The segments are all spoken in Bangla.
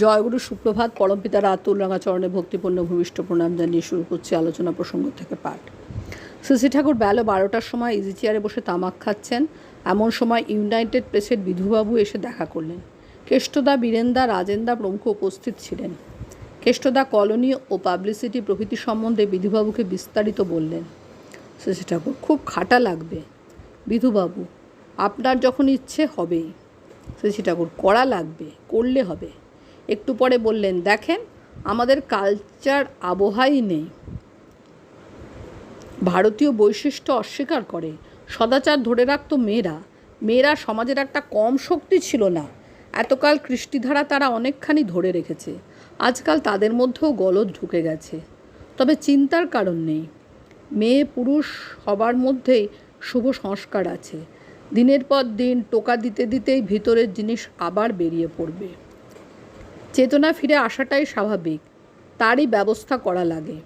জয়গুরু সুপ্রভাত, পরমপিতা রাতুল রাঙাচরণে ভক্তিপূর্ণ ভূমিষ্ঠ প্রণাম জানিয়ে শুরু করছি আলোচনা প্রসঙ্গ থেকে পাঠ। শ্রী ঠাকুর বেলা বারোটার সময় ইজি চেয়ারে বসে তামাক খাচ্ছেন। এমন সময় ইউনাইটেড প্রেসের বিধুবাবু এসে দেখা করলেন। কেষ্টদা বীরেন্দা, রাজেন্দা প্রমুখ উপস্থিত ছিলেন। কেষ্টদা কলোনি ও পাবলিসিটি প্রভৃতি সম্বন্ধে বিধুবাবুকে বিস্তারিত বললেন শ্রী ঠাকুর, খুব খাটা লাগবে। বিধুবাবু, আপনার যখন ইচ্ছে হবেই। শ্রী ঠাকুর করা লাগবে, করলে হবে। একটু পরে বললেন, দেখেন, আমাদের কালচার আবহাই নেই। ভারতীয় বৈশিষ্ট্য অস্বীকার করে। সদাচার ধরে রাখতো মেয়েরা। মেয়েরা সমাজের একটা কম শক্তি ছিল না। এতকাল কৃষ্টিধারা তারা অনেকখানি ধরে রেখেছে। আজকাল তাদের মধ্যেও গলদ ঢুকে গেছে। তবে চিন্তার কারণ নেই। মেয়ে পুরুষ সবার মধ্যেই শুভ সংস্কার আছে। দিনের পর দিন টোকা দিতে দিতেই ভিতরের জিনিস আবার বেরিয়ে পড়বে। চেতনা ফিরে আসাটাই স্বাভাবিক। তারই ব্যবস্থা করা লাগে।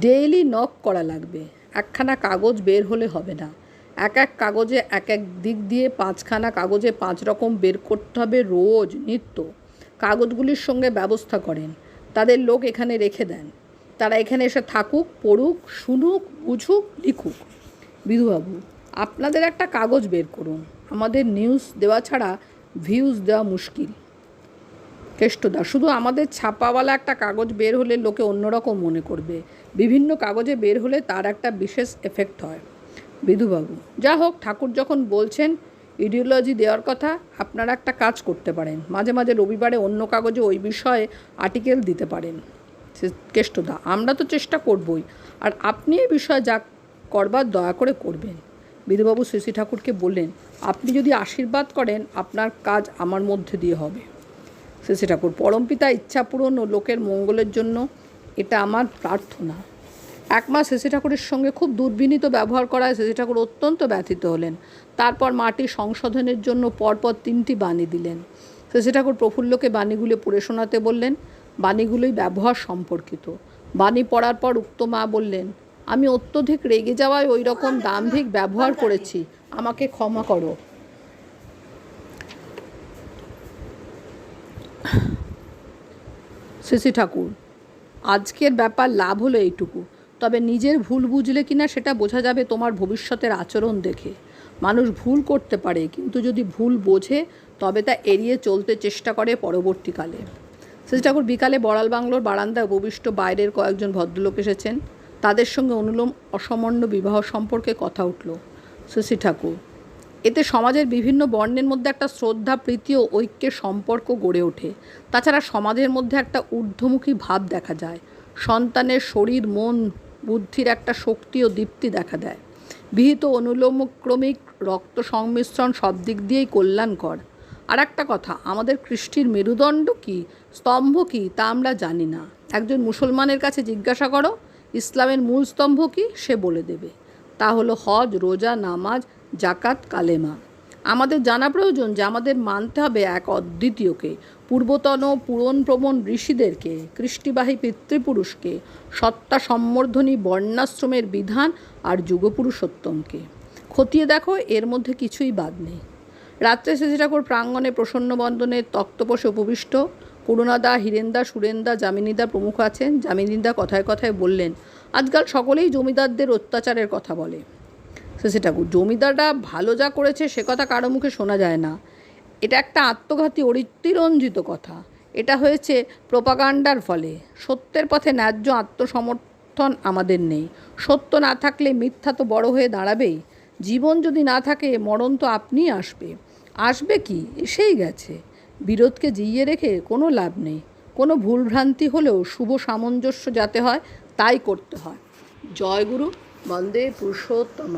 ডেইলি নক করা লাগবে। একখানা কাগজ বের হলে হবে না। এক এক কাগজে এক এক দিক দিয়ে পাঁচখানা কাগজে পাঁচ রকম বের করতে হবে রোজ নিত্য। কাগজগুলির সঙ্গে ব্যবস্থা করেন। তাদের লোক এখানে রেখে দেন। তারা এখানে এসে থাকুক, পড়ুক, শুনুক, বুঝুক, লিখুক। বিধুবাবু, আপনাদের একটা কাগজ বের করুন। আমাদের নিউজ দেওয়া ছাড়া ভিউজ দেওয়া মুশকিল। কেষ্টদা শুধু আমাদের ছাপাওয়ালা একটা কাগজ বের হলে লোকে অন্যরকম মনে করবে। বিভিন্ন কাগজে বের হলে তার একটা বিশেষ এফেক্ট হয়। বিধুবাবু, যা হোক, ঠাকুর যখন বলছেন ইডিওলজি দেওয়ার কথা, আপনারা একটা কাজ করতে পারেন। মাঝে মাঝে রবিবারে অন্য কাগজে ওই বিষয়ে আর্টিকেল দিতে পারেন। কেষ্টদা আমরা তো চেষ্টা করবই। আর আপনি এই বিষয়ে যা করবার দয়া করে করবেন। বিধুবাবু শ্রী ঠাকুরকে বললেন, আপনি যদি আশীর্বাদ করেন, আপনার কাজ আমার মধ্যে দিয়ে হবে। শ্রী ঠাকুর পরমপিতা ইচ্ছা পূরণ ও লোকের মঙ্গলের জন্য এটা আমার প্রার্থনা। এক মাস শেষে ঠাকুরের সঙ্গে খুব দুর্বিনীত ব্যবহার করায় শেষে ঠাকুর অত্যন্ত ব্যথিত হলেন। তারপর মাটি সংশোধনের জন্য পরপর তিনটি বাণী দিলেন। শেষে ঠাকুর প্রফুল্লকে বাণীগুলি পড়ে শোনাতে বললেন, বাণীগুলোই ব্যবহার সম্পর্কিত। বাণী পড়ার পর উক্ত মা বললেন, আমি অত্যধিক রেগে যাওয়ায় ওই রকম দাম্ভিক ব্যবহার করেছি। আমাকে ক্ষমা করো। শ্রী ঠাকুর, আজকের ব্যাপার লাভ হলো এইটুকু। তবে নিজের ভুল বুঝলে কিনা সেটা বোঝা যাবে তোমার ভবিষ্যতের আচরণ দেখে। মানুষ ভুল করতে পারে, কিন্তু যদি ভুল বোঝে, তবে তা এড়িয়ে চলতে চেষ্টা করে পরবর্তীকালে। শ্রী ঠাকুর, বিকালে বড়াল বাংলোর বারান্দায় উপবিষ্ট বাইরের কয়েকজন ভদ্রলোক এসেছেন। তাদের সঙ্গে অনুলোম অসমন্য বিবাহ সম্পর্কে কথা উঠল। শ্রী ঠাকুর এতে সমাজের বিভিন্ন বর্ণের মধ্যে একটা শ্রদ্ধা, প্রীতি ও ঐক্যের সম্পর্ক গড়ে ওঠে। তাছাড়া সমাজের মধ্যে একটা ঊর্ধ্বমুখী ভাব দেখা যায়। সন্তানের শরীর, মন, বুদ্ধির একটা শক্তি ও দীপ্তি দেখা দেয়। বিহিত অনুলোমক্রমিক রক্ত সংমিশ্রণ সব দিক দিয়েই কল্যাণকর। আর একটা কথা, আমাদের কৃষ্টির মেরুদণ্ড কি, স্তম্ভ কি, তা আমরা জানি না। একজন মুসলমানের কাছে জিজ্ঞাসা করো, ইসলামের মূল স্তম্ভ কি, সে বলে দেবে। তা হলো হজ, রোজা, নামাজ জাকাত কালেমা। আমাদের জানা প্রয়োজন যে আমাদের মানতে হবে এক অদ্বিতীয়কে, পূর্বতন পূরণ প্রবণ ঋষিদেরকে, কৃষ্টিবাহী পিতৃপুরুষকে, সত্তা সম্বর্ধনী বর্ণাশ্রমের বিধান আর যুগপুরুষোত্তমকে। খতিয়ে দেখো, এর মধ্যে কিছুই বাদ নেই। রাত্রে শেষে ঠাকুর প্রাঙ্গণে প্রসন্ন বন্দনের তক্তপোষে উপবিষ্ট, করুণাদা, হীরেন্দা, সুরেন্দা, যামিনীদা প্রমুখ আছেন। যামিনীদা কথায় কথায় বললেন আজকাল সকলেই জমিদারদের অত্যাচারের কথা বলে। শেষে ঠাকুর জমিদাররা ভালো যা করেছে সে কথা কারও মুখে শোনা যায় না। এটা একটা আত্মঘাতী অতিরঞ্জিত কথা। এটা হয়েছে প্রোপাগান্ডার ফলে। সত্যের পথে ন্যায্য আত্মসমর্থন আমাদের নেই। সত্য না থাকলে মিথ্যা তো বড় হয়ে দাঁড়াবেই। জীবন যদি না থাকে, মরণ তো আপনিই আসবে। আসবে কি? এসেই গেছে। বিরোধকে জিইয়ে রেখে কোনো লাভ নেই। কোনো ভুলভ্রান্তি হলেও শুভ সামঞ্জস্য যাতে হয় তাই করতে হয়। জয়গুরু বন্দে পুরুষোত্তম।